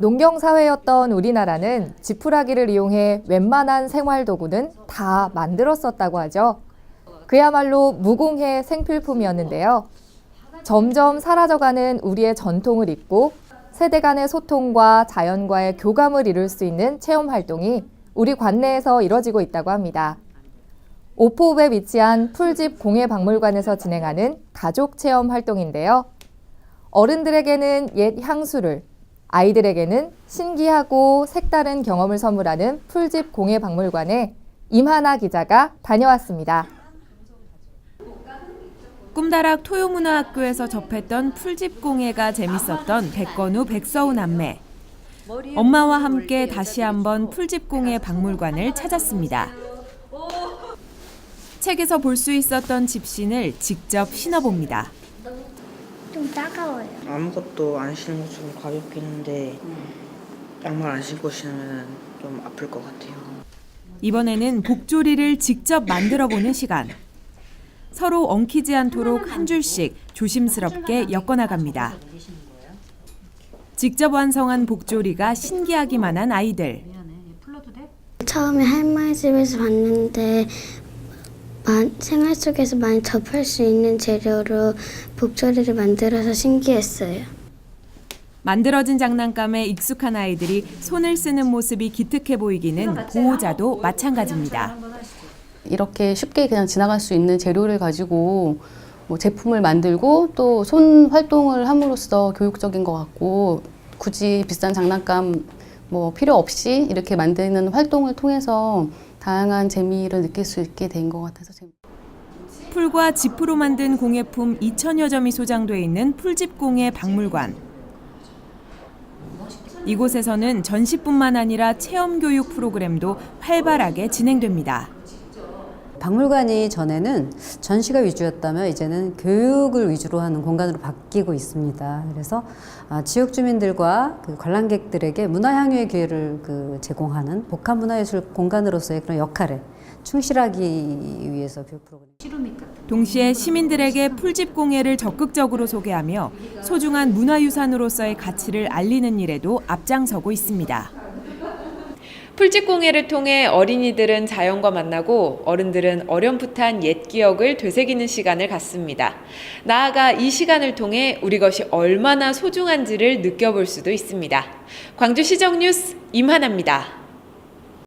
농경 사회였던 우리나라는 지푸라기를 이용해 웬만한 생활 도구는 다 만들었었다고 하죠. 그야말로 무공해 생필품이었는데요. 점점 사라져가는 우리의 전통을 잇고 세대 간의 소통과 자연과의 교감을 이룰 수 있는 체험 활동이 우리 관내에서 이뤄지고 있다고 합니다. 오포읍에 위치한 풀집 공예박물관에서 진행하는 가족 체험 활동인데요. 어른들에게는 옛 향수를, 아이들에게는 신기하고 색다른 경험을 선물하는 풀집 공예 박물관에 임하나 기자가 다녀왔습니다. 꿈다락 토요문화학교에서 접했던 풀집 공예가 재밌었던 백건우 백서우 남매. 엄마와 함께 다시 한번 풀집 공예 박물관을 찾았습니다. 책에서 볼 수 있었던 집신을 직접 신어봅니다. 좀 따가워요. 아무것도 안 신은 것처럼 가볍긴 한데 양말 안 신고 신으면 좀 아플 것 같아요. 이번에는 복조리를 직접 만들어 보는 시간. 서로 엉키지 않도록 한 줄씩 조심스럽게 엮어 나갑니다. 직접 완성한 복조리가 신기하기만 한 아이들. 처음에 할머니 집에서 봤는데 마- 생활 속에서 많이 접할 수 있는 재료로 복조리를 만들어서 신기했어요. 만들어진 장난감에 익숙한 아이들이 손을 쓰는 모습이 기특해 보이기는 보호자도 마찬가지입니다. 이렇게 쉽게 그냥 지나갈 수 있는 재료를 가지고 뭐 제품을 만들고 또 손 활동을 함으로써 교육적인 것 같고 굳이 비싼 장난감 뭐 필요 없이 이렇게 만드는 활동을 통해서 다양한 재미를 느낄 수 있게 된 것 같아서. 풀과 지프로 만든 공예품 2천여 점이 소장돼 있는 풀집공예 박물관. 이곳에서는 전시뿐만 아니라 체험 교육 프로그램도 활발하게 진행됩니다. 박물관이 전에는 전시가 위주였다면 이제는 교육을 위주로 하는 공간으로 바뀌고 있습니다. 그래서 아, 지역 주민들과 그 관람객들에게 문화 향유의 기회를 그 제공하는 복합 문화예술 공간으로서의 그런 역할에 충실하기 위해서 교육 프로그램. 동시에 시민들에게 풀집 공예를 적극적으로 소개하며 소중한 문화유산으로서의 가치를 알리는 일에도 앞장서고 있습니다. 풀집공예를 통해 어린이들은 자연과 만나고 어른들은 어렴풋한 옛 기억을 되새기는 시간을 갖습니다. 나아가 이 시간을 통해 우리 것이 얼마나 소중한지를 느껴볼 수도 있습니다. 광주시정 뉴스 임하나입니다.